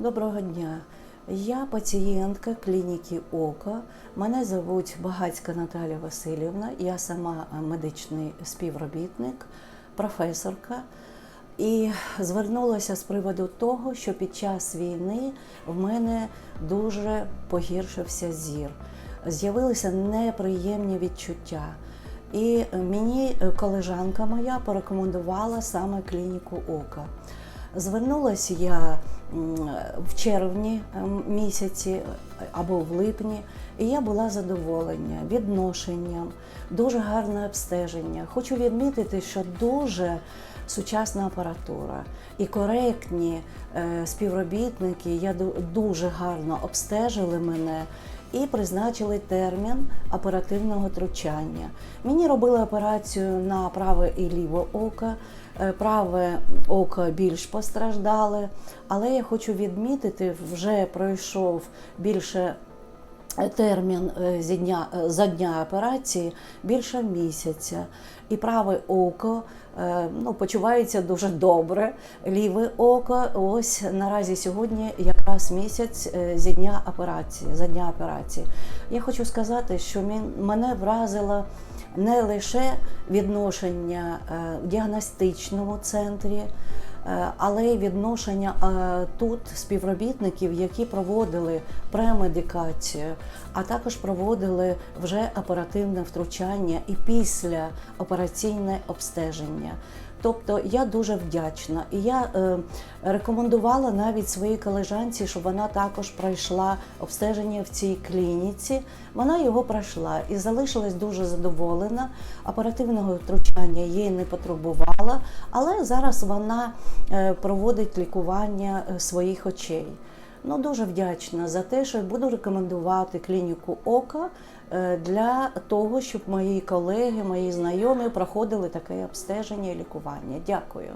Доброго дня. Я пацієнтка клініки ОКО. Мене звуть Багацька Наталія Васильівна. Я сама медичний співробітник, професорка. І звернулася з приводу того, що під час війни в мене дуже погіршився зір. З'явилися неприємні відчуття. І мені колежанка моя порекомендувала саме клініку Ока. Звернулася я в червні місяці або в липні, і я була задоволена відношенням, дуже гарне обстеження. Хочу відмітити, що дуже сучасна апаратура і коректні е, співробітники. Я дуже гарно обстежили мене. І призначили термін оперативного втручання. Мені робили операцію на праве і ліве око. Е, Праве око більш постраждали, але я хочу відмітити, вже пройшов більше термін е, зі дня, е, за дня операції більше місяця. І праве око е, ну, почувається дуже добре. Ліве око, ось наразі сьогодні якраз місяць зі дня операції. За дня операції. Я хочу сказати, що мене вразило не лише відношення в діагностичному центрі. Е, але й відношення е, тут співробітників, які проводили премедикацію, а також проводили вже оперативне втручання і після операційне обстеження. Тобто я дуже вдячна. І я е, рекомендувала навіть своїй колежанці, щоб вона також пройшла обстеження в цій клініці. Вона його пройшла і залишилась дуже задоволена. Оперативного втручання їй не потребувала, але зараз вона е, проводить лікування е, своїх очей. Ну, дуже вдячна за те, що буду рекомендувати клініку Ока е, для того, щоб мої колеги, мої знайомі проходили таке обстеження і лікування. Дякую.